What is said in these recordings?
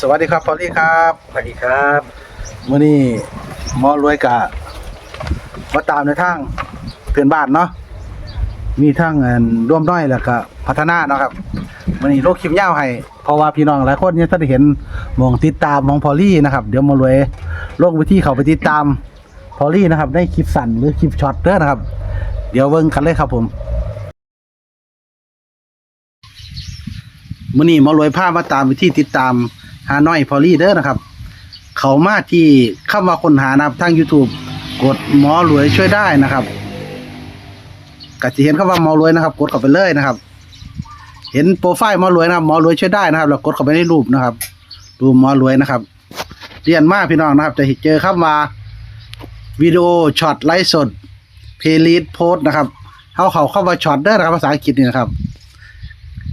สวัสดีครับพอลลี่ครับสวัสดีครับมื่อนี้หมอรวยกะมาตามในทางเพื่อนบ้านเนาะมีทั้งอันร่วมน้อยแล้วก็พัฒนาเนาะครับมื่อนี้โลกคลิปยาวให้เพราะว่าพี่น้องหลายคนเนี่ยถ้าได้เห็นหมองติดตามหมองพอลลี่นะครับ เดี๋ยวหมอรวยลงไปที่เขาไปติดตามพอลลี่นะครับได้คลิปสั้นหรือคลิปช็อตเด้อนะครับ เดี๋ยวเบิ่งกันเลยครับผม มื่อนี้หมอรวยพามาตามไปที่ติดตาม ฮานอยพอลลี่เด้อนะครับ เขามาที่เข้ามาค้นหานะครับทาง YouTube กดหมอรวยช่วยได้นะครับก็จะเห็นคำว่าหมอรวยนะครับ กดเข้าไปเลยนะครับ เห็นโปรไฟล์หมอรวยนะครับหมอรวยช่วยได้นะครับแล้วกดเข้าไปในรูปนะครับ รูปหมอรวยนะครับ เรียนมากพี่น้องนะครับ จะเจอคำว่าวิดีโอช็อตไลฟ์สดเพลย์ลิสต์โพสนะครับเขาเขาเข้ามาช็อตเด้อนะครับภาษาอังกฤษนี่นะครับ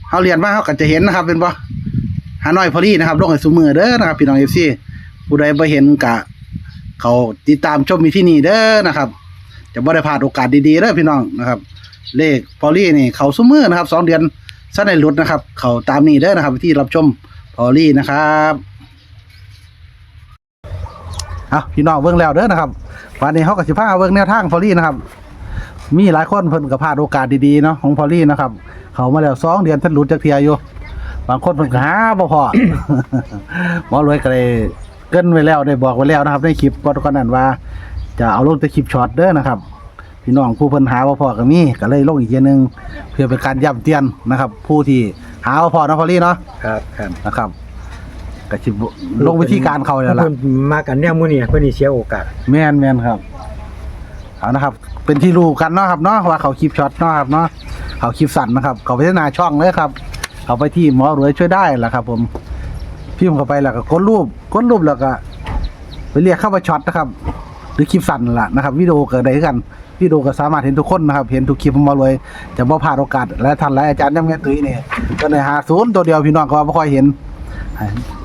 เขาเรียนมาเขาก็จะเห็นนะครับ เป็นปะ ฮานอยพอดีนะครับลงให้สูมือเด้อนะครับพี่น้องเอฟซีผู้ใดบ่เห็นกะ เขาติดตามชมมีที่นี่เด้อนะครับ จะบ่ได้พลาดโอกาสดีๆเด้อพี่น้องนะครับ เลขพอลี่นี่เขาซุ้มือนะครับสองเดือนสั้นในหลุดนะครับ เขาตามนี้เด้อนะครับที่รับชมพอลี่นะครับเอาพี่น้องเบิ่งแล้วเด้อนะครับวันนี้เขาก็สิพาเบิ่งแนวทางพอลี่นะครับ มีหลายคนเพิ่นก็พลาดโอกาสดีๆเนาะของพอลี่นะครับ เขามาแล้วสองเดือนท่านหลุดจากเทียอยู่ บางคนเพิ่นก็หาบ่พอ หมอรวยก็เลยเกรินไว้แล้วได้บอกไว้แล้วนะครับ ในคลิปก่อนๆนั้นว่า จะเอาลงแต่คลิปช็อตเด้อนะครับ พี่น้องผู้เพิ่นหาบ่พอก็มีก็เลยลงอีกเทียหนึงเพื่อเป็นการย้ำเตือนนะครับ ผู้ที่หาบ่พอเนาะพอลี่เนาะครับครับนะครับก็สิบลงวิธีการเขาแล้วล่ะ เพิ่นมากันแนวมื้อนี้เพิ่นนี่เสียโอกาส แม่นแม่นครับ เอานะครับ เป็นที่รู้กันเนาะครับเนาะว่าเขาคลิปช็อตเนาะครับเนาะเขาคลิปสั้นนะครับ เขาพัฒนาช่องเลยครับ เขาไปที่หมอรวยช่วยได้แหละครับ ผมพิมพ์เข้าไปแล้วก็กดรูปกดรูปแล้วก็ ไปเรียกเข้ามาช็อตนะครับ หรือคลิปสั้นล่ะนะครับวิดีโอเกิดได้คือกันวิดีโอก็สามารถเห็นทุกคนนะครับ เห็นทุกคลิปของหมอรวยจะบ่พลาดโอกาสและท่านและอาจารย์ยังแม่ตุ้ยเนี่ยก็ในหาศูนย์ตัวเดียวพี่น้องก็ว่าบ่ค่อยเห็น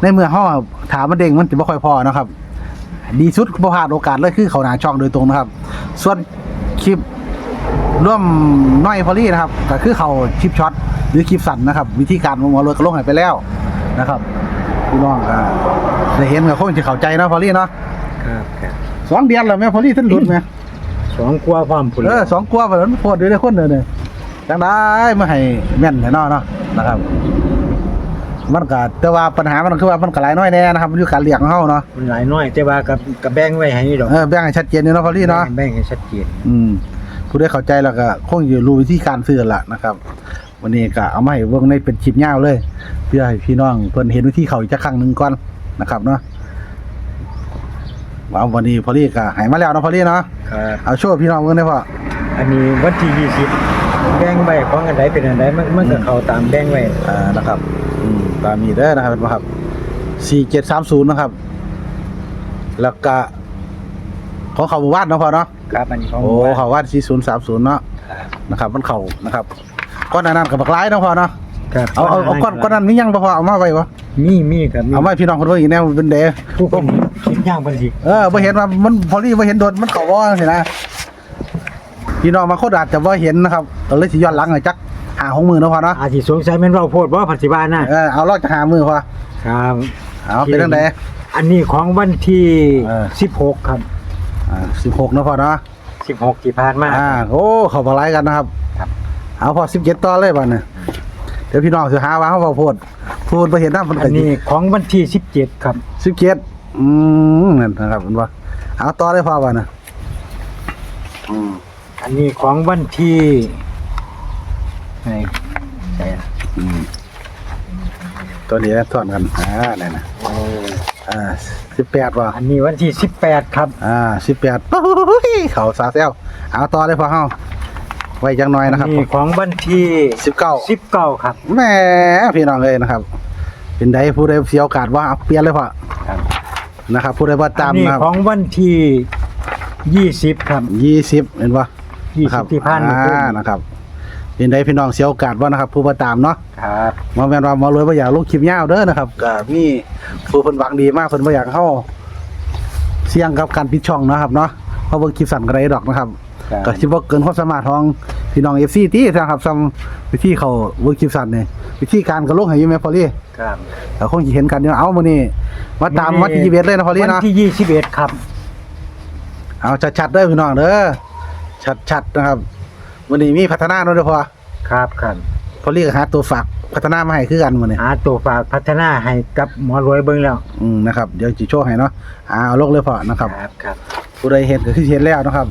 ในเมื่อเฮาถามมันเด้งมันจะบ่ค่อยพอนะครับ ดีสุดบ่พลาดโอกาสเลยคือเขาหนาช่องโดยตรงนะครับ ส่วนคลิปร่วมน้อยพอลี่นะครับ ก็คือเขาคลิปช็อต รือคลิปสั้นนะครับ วิธีการของหมอรวยก็ลงให้ไปแล้วนะครับพี่น้องก็ได้เห็นก็คงจะเข้าใจเนาะพอลี่เนาะครับครับสองเดือนแล้วแม่พอลี่ท่านหลุดไหมสองกว่าพร้อมพุ่นเออสองกว่าแบบนั้นโพดด้วยได้คนเดียวเนี่ยจังได้มาให้แม่นแน่นอนเนาะนะครับมันก็แต่ว่าปัญหามันคือว่ามันก็หลายน้อยแน่นะครับมันอยู่การเลี้ยงของเฮาเนาะมันหลายน้อยแต่ว่ากับกับแบ่งไว้ให้นี่ดอกเออแบ่งให้ชัดเจนอยู่เนาะพอลี่เนาะแบ่งให้ชัดเจนอืมผู้ได้เข้าใจแล้วก็คงจะรู้วิธีการซื้อละนะครับ วันนี้ก็เอามาให้เบิ่งในเป็นคลิปยาวเลย เพื่อให้พี่น้องเพิ่นเห็นวิธีเขาอีกจักครั้งหนึงก่อนนะครับเนาะว่าวันนี้พอลี่ก็ให้มาแล้วเนาะพอลี่เนาะครับเอาโชว์พี่น้องเบิ่งได้พ่ออันนี้วันที่20แบ่งไว้ของอันใดเป็นอันใดมันมันก็เข้าตามแบ่งไว้อ่านะครับอืมตามนี้เด้อนะครับเป็นบ่ครับ4730นะครับ แล้วก็ของเขาหมู่บ้านเนาะพ่อเนาะ ครับอันนี้ของโอ้หมู่บ้าน เขาว่า4030เนาะครับนะครับ มันเข้านะครับ ก้อนหนานั้นกับบักหลายเนาะพ่อเนาะครับเอาเอาเอาก้อนก้อนนั้นมียังบ่พอเอามาไว้บ่มีมีครับมีเอามาให้พี่น้องคนเบิ่งอีกแนวเป็นเด้ทุกคนคิดย่างเพิ่นสิเออบ่เห็นว่ามันพอลี่บ่เห็นโดนมันเข้าบ่จังซี่นะพี่น้องบางคนอาจจะบ่เห็นนะครับก็เลยสิย้อนหลังให้จักหาของมือเนาะพ่อเนาะอาจสิสงสัยแม่นเว้าโพดบ่ปัจจุบันน่ะเออเอาลอกจากหามือพ่อครับเอาเป็นจังไดอันนี้ของวันที่เออ16 ครับอ่า16เนาะพ่อเนาะ16ที่ผ่านมาอ่าโอ้เขาบ่หลายกันนะครับครับ เอาพอ17ต่อเลยบัดนี้เดี๋ยวพี่น้องสิหาว่าเฮาเว้าโพดพูดบ่เห็นนำมันอัก็นนี้ของวันที่17ครับ17อืมนั่นนะครับเห็นบ่เอาต่อเลยพ่อว่านะอืมอันนี้ของวันที่ไหนใช่อะอืมตัวนี้นะสอนกันอ่านี่นนะโอ้อ่าสิบแปดว่ะอันนี้วันที่18ครับ อ่าสิบแปดโอ้ยเขาซาเซลเอาต่อเลยพอเฮา ไว้จังน้อยนะครับอันนี้ของวันที่สิบเก้า19ครับแหม่พี่น้องเลยนะครับ เป็นใดผู้ใดเสียโอกาสว่าเอาเปลี่ยนเลยพอครับนะครับ ผู้ใดว่าอัตามนนี้นะครับของวันที่20ครับยี่สิบเห็นปะยี่สิบนะครับที่ผ่านมาอ่านะครับ เป็นใดพี่น้องเสียโอกาสว่านะครับ ผู้ว่าตามเนาะ ครับมาแม่นว่าหมารวยบ่อยากลงคลิปยาวเด้อนะครับก็มีผู้เพิ่นหวังดีมากเพิ่นบ่อยากเข้าเสี่ยงกับการปิดช่องนะครับเนาะเพราะเบิ่งคลิปสั้นก็ได้ดอกนะครับ ครับ ก็สิบ่เกินความสามารถของพพี่น้อง FC ที่นะครับซ้ำวิธีเขาเวิร์คคลิปสั้นเนี่ยวิธีการก็ลงให้อยู่แม่พอลี่ครับแต่คงสิเห็นกันอยู่เอามื้อนี้มาตามวัดที่21เลยนะพอลี่วันเนาะที่ยี่สิบเอ็ดครับ เอาชัดๆเด้อพี่น้องเด้อชัดๆนะครับมื้อนี้มีพัฒนาเนาะเด้อพอครับครับพอลี่ก็หาตัวฝากพัฒนามาให้คือกันมื้อนี้ หาตัวฝากพัฒนาให้กับหมอรวยเบิ่งแล้วอืมนะครับเดี๋ยวสิโชว์ให้เนาะอ่าเอาลงเลยพอนะครับครับ ครับ ผู้ใดเห็นก็คือเห็นแล้วนะครับ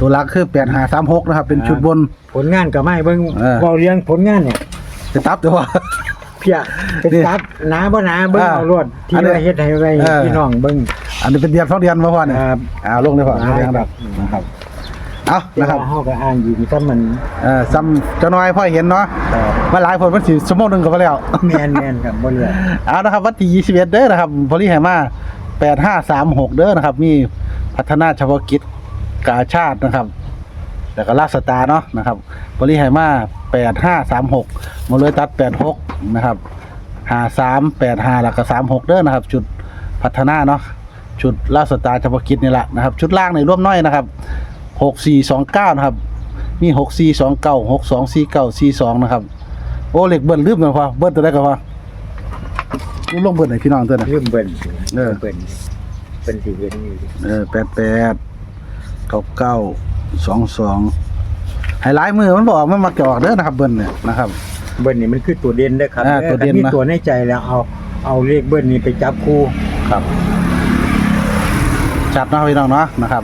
ตัวหลักคือ8536นะครับ เป็นชุดบน ผลงานก็ไม่เบิ่งเออเว้าเรื่องผลงานเนี่ยจะตับตัวเพียเป็นนี่ซับหนาบ่หนาเบิ่งอ่าเอารวดที่อันนี้ว่าเฮ็ดให้ไว้เออ พี่น้องเบิ่งอันนี้เป็นเดือนสองเดือนมาพ่อเนี่ยครับอ่าลงเลยพ่อได้ลงเลยครับครับนะครับเอานะครับเฮาก็อ่านอยู่ที่ซ้ำมันเอ่อซ้ำเจ้าน้อยพ่อเห็นเนาะครับมาหลายคนมันสิชั่วโมงหนึงก็พอแล้ว แม่นแม่นครับบ่เหลือเอานะครับวันที่21เด้อนะครับพอลี่ไหมา8536 เด้อนะครับ มีพัฒนาเฉพาะกิจ กาชาตินะครับ แล้วก็ลาสตาร์เนาะนะครับพอลี่ไหมา8536มาเลยตัด86นะครับ53 85แล้วก็36เด้อนะครับ จุดพัฒนาเนาะชุดลาสตาร์เฉพาะกิจนี่แหละนะครับ ชุดล่างในร่วมน้อยนะครับ6429นะครับมี6429 6249 42นะครับ โอ้เหล็กเบิ้ลลืมกันพอเบิ้ลตัวได้ก็พอลูกลงเบิ้ลไหนพี่น้องตัวน่ะลืมเบิ่นเออเบิ่นเบิ่นสิเบิ่นอยู่เออแปดแปด เก้าเก้าสองสองไฮไลท์มือมันบอกมันมาจอกเด้อนะครับเบิ้ลเนี่ยนะครับ เบิ่นนี่มันคือตัวเด่นเด้อครับอ่าตัวเด่นมีนะตัวในใจแล้วเอาเอาเลขเบิ่นนี่ไปจับคู่ครับจัดเนาะพี่น้องเนาะนะครับ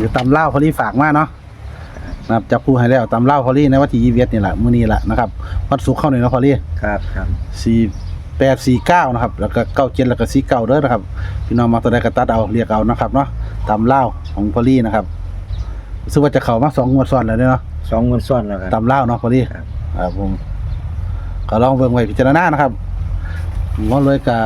นี่ตำเล่าวพอลี่ฝากมาเนาะนะครับจับผู้ให้แล้วตำเล่าวพอลี่ในวันที่ยี่สิบเอ็ดนี่แหละมื้อนี้แหละนะครับวันศุกร์เข้าหน่อยเนาะพอลี่ครับครับสี่ แปดสี่เก้านะครับ แล้วก็เก้าเจ็ดแล้วก็สี่เก้าเด้อนะครับ พี่น้องมาตัวใดก็ตัดเอาเรียกเอานะครับเนาะตามเล่าวของพอลี่นะครับรู้สึกว่าจะเข้ามาสองงวดซ้อนแล้วเนี่ยเนาะสองเงินซ้อนแล้วครับตามเล่าวเนาะพอลี่ครับ ครับผมก็ลองเบิ่งไว้พิจารณานะครับผมว่าเลยก็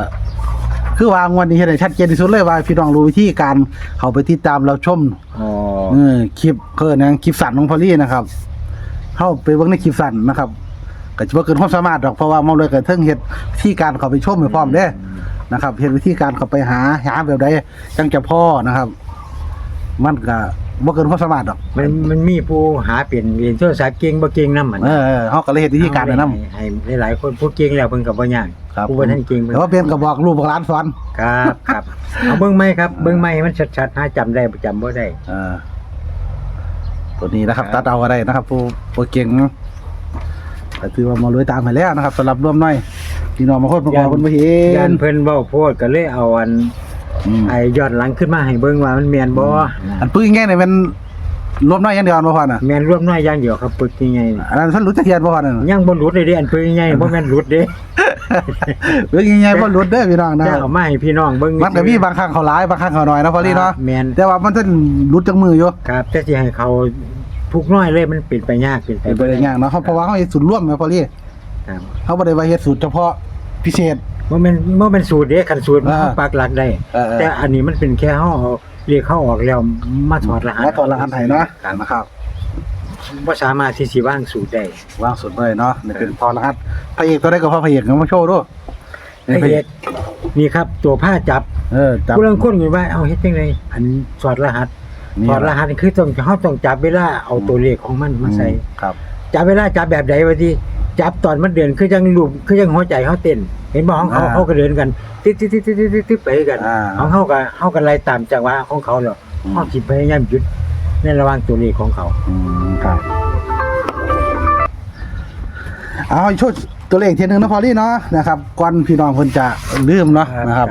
คือวางวันนี้เห็นได้ชัดเจนที่สุดเลยว่าพี่น้องรู้วิธีการเข้าไปติดตามเราชม อ๋อเออคลิปเคือนะคลิปสั้นของพอลี่นะครับ เข้าไปเบิ่งในคลิปสั้นนะครับ ก็จะบ่เกินความสามารถดอกเพราะว่ามันเลยก็เทิงเฮ็ดวิธีการเข้าไปชมให้พร้อมเด้นะครับเฮ็ดวิธีการเข้าไปหาหาแบบใดจังจะพ่อนะครับ มันก็บ่เกินความสามารถดอกมันมันมีผู้หาเป็นเรียนโทรศัพท์เก่งบ่เก่งนำมันเออเออเฮาก็เลยเฮ็ดวิธีการไปนํให้ให้หลายๆคนผู้เก่งแล้วเพิ่นก็บ่ยากครับผู้บ่ทันเก่งเพิ่นแต่ว่าเป็นก็บอกลูกบอกหลานสอนครับครับเอาเบิ่งไหมครับเบิ่งไหมให้มันชัดๆหาจำได้บ่จำบ่ได้เออตัวนี้นะครับครัตับดเอาอะไรนะครับ ผู้ผู้เก่ง ก็ถือว่ามาลุยตามให้แล้วนะครับสำหรับร่วมน้อยพี่น้องบางคนบางคนบ่เห็ย่านนเพิ่นเว้าโพดก็เลยเอาอันอืมไอ้ย้อนหลังขึ้นมาให้เบิ่งว่ามันแม่นบ่อันปื้งแง่เนี่ยมันรวมน้อยอย่างเดียวบ่พอน่ะแม่นรวมน้อยอย่างเดียวครับปึกยังไงอันนั้นท่านรู้จักเทียนบ่พอน่ะยังบ่หลุดเลยเด้อันปึกยังไงบ่แม่นหลุดเด้เรื่องยังไงบ่รู้เด้อพี่น้องนะจะเอามาให้พี่น้องเบิ่งมันก็มีบางครั้งเขาหลายบางครั้งเขาน้อยนะพอลี่เนาะ แม่นแต่ว่ามันจะรุดจากมืออยู่ ครับแต่สิให้เขา ทุกน้อยเลยมันเป็นไปยากเป็นไปเป็นไปได้ยากเนาะเพราะว่าเขาเฮ็ดสูตรร่วมแม่พอลี่ครับเขาบ่ได้ว่าเฮ็ดสูตรเฉพาะพิเศษบ่แม่นบ่แม่นสูตรเด้คันสูตรมันอ่าเฮาปักหลักได้ เออๆแต่อันนี้มันเป็นแค่เฮาเอาเรียกเข้าออกแล้วมาถอดรหัสแล้วตอนรหัสให้เนาะนะครับบ่สามารถที่สิวางสูตรได้วางสุดเลยเนาะนี่เป็นพอรหัสพระเอกตัวได้ก็พอพระเอกมาโชว์ดูไอ้เฮ็ดนี่ครับตัวผ้าจับเออจับผู้ลางคนก็ว่าเอาเฮ็ดจังไดอันถอดรหัส นี่ถอดรหัสนี่คือต้องเฮาต้องจับเวลาเอาตัวเลขของมันมาใส่ ครับจับเวลาจับแบบใดวะที่จับตอนมันเดินคือยังลูปคือยังหัวใจเขาเต้น เห็นบ่ของเขาอ่าเขาก็เดินกันติดติดติดติดติดติดไปกันอ่าของเขาก็เขาก็ไล่ตามจังหวะของเขาแล้วอืมเขาสิพยายามหยุดในระหว่างตัวเลขของเขาอืมครับเอาให้ช่วยตัวเลขทีหนึงนะพอลี่เนาะนะครับก่อนพี่น้องเพิ่นจะลืมเนาะนะครับ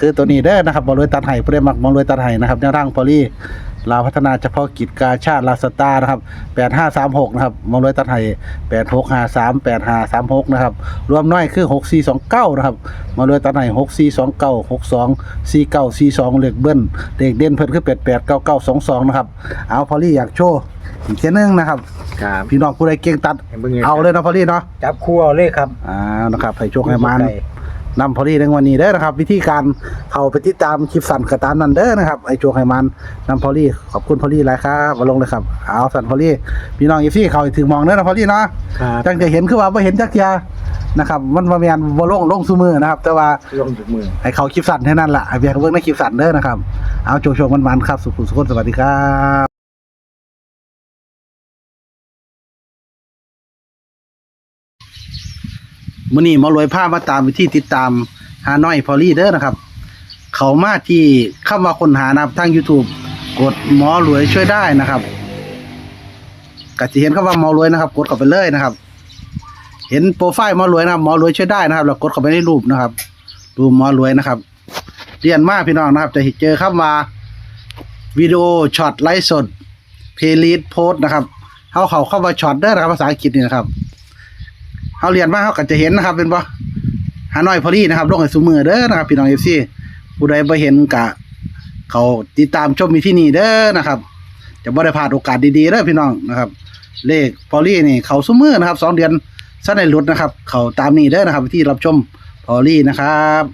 ครับคือตัวนี้เด้อนะครับบอลลวยตัดไห้ผู้ได้มักบอลลวยตัดไห้นะครับแนวร่างพอลี่ลาวพัฒนาเฉพาะกิจกาชาติลาสตาร์นะครับ8536นะครับบอลลวยตัดไห้8653 8536นะครับรวมน้อยคือ 6429นะครับบอลลวยตัดไห้6429 62 4942เลขเบิ้ลเลขเด่นเพิ่นคือ889922นะครับเอาพอลี่อยากโชว์อีกเทียหนึงนะครับครับพี่น้องผู้ใดเก่งตัดให้บิ่งเอาเลยนะพอลี่เนาะจับคู่เอาเลยครับอ่านะครับให้โชคให้มัน นำพอดีในวันนี้เด้อนะครับ วิธีการเข้าไปติดตามคลิปสั่นกระตามนันเด้อนะครับไอ้โชคให้มันนำพอลี่ขอบคุณพอลี่หลายครับมาลงเลยครับเอาสั่นพอลี่พี่น้องอีฟี่เขาถึงมองเด้อนะพอลี่เนาะครับจังจะเห็นคือว่าบ่เห็นจักเทียนะครับ มันบ่แม่นบ่ลงลงซุมือนะครับ แต่ว่าลงจุดมือให้เขาคลิปสั่นแค่นั้นล่ะให้เบียร์เขาเบิ่งในคลิปสั่นเด้อนะครับเอาโชคโชคมันๆครับสุขสุขคนสวัสดีครับ มื้อนี้หมารวยพามาตามวิธีติดตามหาน้อยพอลี่เด้อนะครับ เขามาที่คำว่าคนหานะครับทาง YouTube กดหมอรวยช่วยได้นะครับก็จะเห็นคำว่าหมอรวยนะครับ กดเข้าไปเลยนะครับ เห็นโปรไฟล์หมอรวยนะครับหมอรวยช่วยได้นะครับแล้วกดเข้าไปในรูปนะครับ รูปหมอรวยนะครับ เรียนมากพี่น้องนะครับ จะเจอคำว่าวิดีโอช็อตไลฟ์สดเพลย์ลิสต์โพสนะครับเขาเขาเข้ามาช็อตเด้อนะครับภาษาอังกฤษนี่นะครับ เขาเรียนมาเขาก็จะเห็นนะครับ เป็นปะฮานอยพอดีนะครับลงให้สูมือเด้อนะครับ พี่น้องเอฟซีผู้ใดไปเห็นกะ เขาติดตามชมมีที่นี่เด้อนะครับ จะบ่ได้พลาดโอกาสดีๆเด้อพี่น้องนะครับ เลขพอลี่นี่เขาสูมือนะครับสองเดือนสั้นในรุดนะครับ เขาตามนี้เด้อนะครับ ที่รับชมพอลี่นะครับ